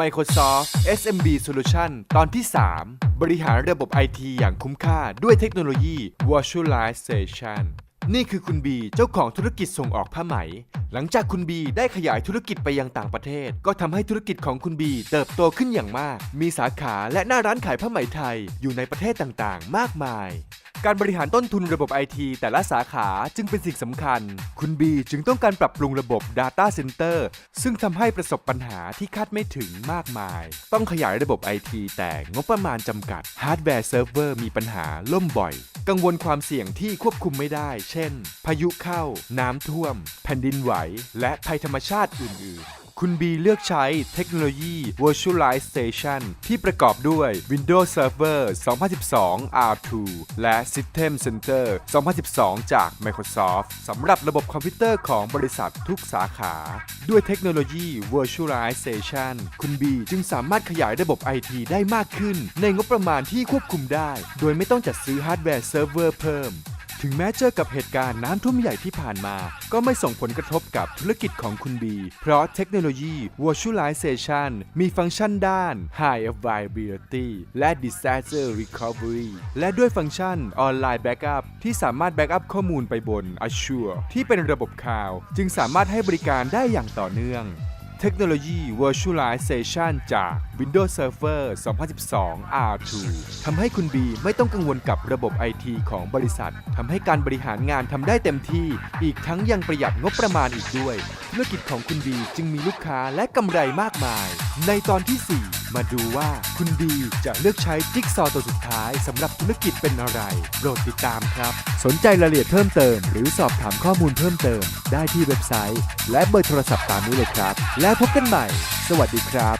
Microsoft SMB Solution ตอนที่ 3 บริหารระบบ IT อย่างคุ้มค่าด้วยเทคโนโลยี Virtualization นี่คือคุณบีเจ้าของธุรกิจส่งออกผ้าไหม หลังจากคุณบีได้ขยายธุรกิจไปยังต่างประเทศ ก็ทำให้ธุรกิจของคุณบีเติบโตขึ้นอย่างมาก มีสาขาและหน้าร้านขายผ้าไหมไทยอยู่ในประเทศต่างๆ มากมาย การบริหารต้นทุนระบบไอทีแต่ละสาขาจึงเป็นสิ่งสำคัญ คุณบีจึงต้องการปรับปรุงระบบ Data Center ซึ่งทำให้ประสบปัญหาที่คาดไม่ถึงมากมาย ต้องขยายระบบไอทีแต่งบประมาณจำกัดฮาร์ดแวร์เซิร์ฟเวอร์มีปัญหาล่มบ่อย กังวลความเสี่ยงที่ควบคุมไม่ได้ เช่น พายุเข้า น้ำท่วม แผ่นดินไหว และภัยธรรมชาติอื่นๆ คุณบีเลือกใช้เทคโนโลยี Virtualization ที่ประกอบด้วย Windows Server 2012 R2 และ System Center 2012 จาก Microsoft สำหรับระบบคอมพิวเตอร์ของบริษัททุกสาขา ด้วยเทคโนโลยี Virtualization คุณบีจึงสามารถขยายระบบ IT ได้มากขึ้น ในงบประมาณที่ควบคุมได้ โดยไม่ต้องจัดซื้อฮาร์ดแวร์เซิร์ฟเวอร์เพิ่ม ถึงแม้เจอกับเหตุการณ์น้ำท่วมใหญ่ที่ผ่านมา ก็ไม่ส่งผลกระทบกับธุรกิจของคุณบี เพราะเทคโนโลยี Virtualization มีฟังก์ชันด้าน High Availability และ Disaster Recovery และด้วยฟังก์ชัน Online Backup ที่สามารถแบ็กอัพข้อมูลไปบน Azure ที่เป็นระบบคลาวด์จึงสามารถให้บริการได้อย่างต่อเนื่อง เทคโนโลยี Virtualization จาก Windows Server 2012 R2 ทำให้คุณบีไม่ต้องกังวลกับระบบไอทีของบริษัททำให้การบริหารงานทำได้เต็มที่ อีกทั้งยังประหยัดงบประมาณอีกด้วย ธุรกิจของคุณดีจึงมีลูกค้าและกำไรมากมาย ในตอนที่ 4 มาดูว่าคุณดีจะเลือกใช้จิ๊กซอว์ตัวสุดท้ายสำหรับธุรกิจเป็นอะไร โปรดติดตามครับ สนใจรายละเอียดเพิ่มเติม หรือสอบถามข้อมูลเพิ่มเติม ได้ที่เว็บไซต์ และเบอร์โทรศัพท์ตามนี้เลยครับ แล้วพบกันใหม่ สวัสดีครับ